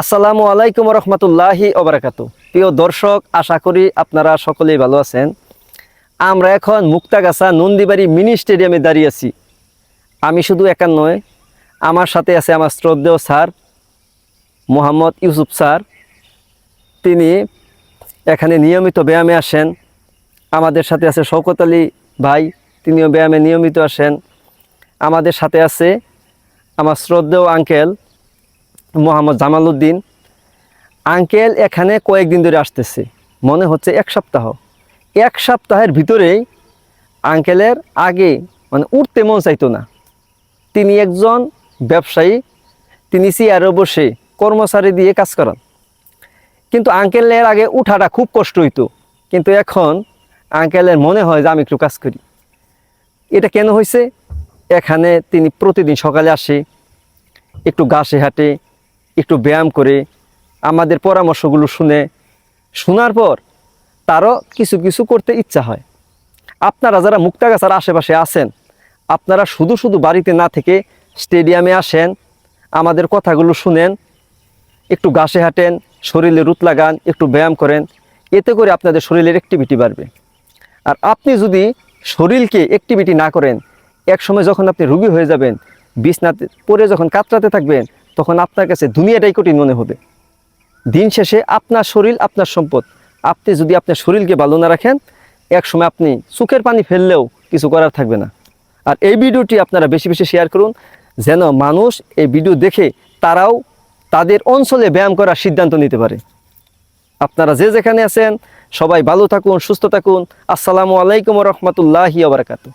আসসালামু আলাইকুম রহমতুল্লাহি ওবরাকাত প্রিয় দর্শক, আশা করি আপনারা সকলেই ভালো আছেন। আমরা এখন মুক্তাগাছা নন্দীবাড়ি মিনি স্টেডিয়ামে দাঁড়িয়ে আছি। আমি শুধু একা নয়, আমার সাথে আছে আমার শ্রদ্ধেয় স্যার মোহাম্মদ ইউসুফ স্যার। তিনি এখানে নিয়মিত ব্যায়ামে আসেন। আমাদের সাথে আছে শওকত আলী ভাই, তিনিও ব্যায়ামে নিয়মিত আসেন। আমাদের সাথে আছে আমার শ্রদ্ধেয় আঙ্কেল মোহাম্মদ জামাল উদ্দিন আঙ্কেল এখানে কয়েকদিন ধরে আসতেছে। মনে হচ্ছে এক সপ্তাহ। এক সপ্তাহের ভিতরেই আঙ্কেলের আগে মানে উঠতে মন চাইতো না। তিনি একজন ব্যবসায়ী, তিনি চেয়ারে বসে কর্মচারী দিয়ে কাজ করান। কিন্তু আঙ্কেলের আগে উঠাটা খুব কষ্ট হইতো। কিন্তু এখন আঙ্কেলের মনে হয় যে আমি একটু কাজ করি। এটা কেন হয়েছে এখানে তিনি প্রতিদিন সকালে আসে, একটু ঘাসে হাঁটে একটু ব্যায়াম করে আমাদের পরামর্শগুলো শুনে, শোনার পর তারও কিছু কিছু করতে ইচ্ছা হয়। আপনারা যারা মুক্তাগাছার আশেপাশে আছেন, আপনারা শুধু শুধু বাড়িতে না থেকে স্টেডিয়ামে আসেন, আমাদের কথাগুলো শুনেন, একটু ঘাসে হাঁটেন, শরীরে রুত লাগান, একটু ব্যায়াম করেন, এতে করে আপনাদের শরীরের অ্যাক্টিভিটি বাড়বে। আর আপনি যদি শরীরকে অ্যাক্টিভিটি না করেন এক সময় যখন আপনি রুগী হয়ে যাবেন, বিছনাতে পরে যখন কাতরাতে থাকবেন তখন আপনার কাছে দুনিয়াটাই কঠিন মনে হবে। দিন শেষে আপনার শরীর আপনার সম্পদ। আপনি যদি আপনার শরীরকে ভালো না রাখেন এক সময় আপনি চোখের পানি ফেললেও কিছু করার থাকবে না। আর এই ভিডিওটি আপনারা বেশি বেশি শেয়ার করুন, যেন মানুষ এই ভিডিও দেখে তারাও তাদের অঞ্চলে ব্যায়াম করার সিদ্ধান্ত নিতে পারে। আপনারা যে যেখানে আছেন, সবাই ভালো থাকুন, সুস্থ থাকুন। আসসালামু আলাইকুম রহমতুল্লাহি আবরাকাতু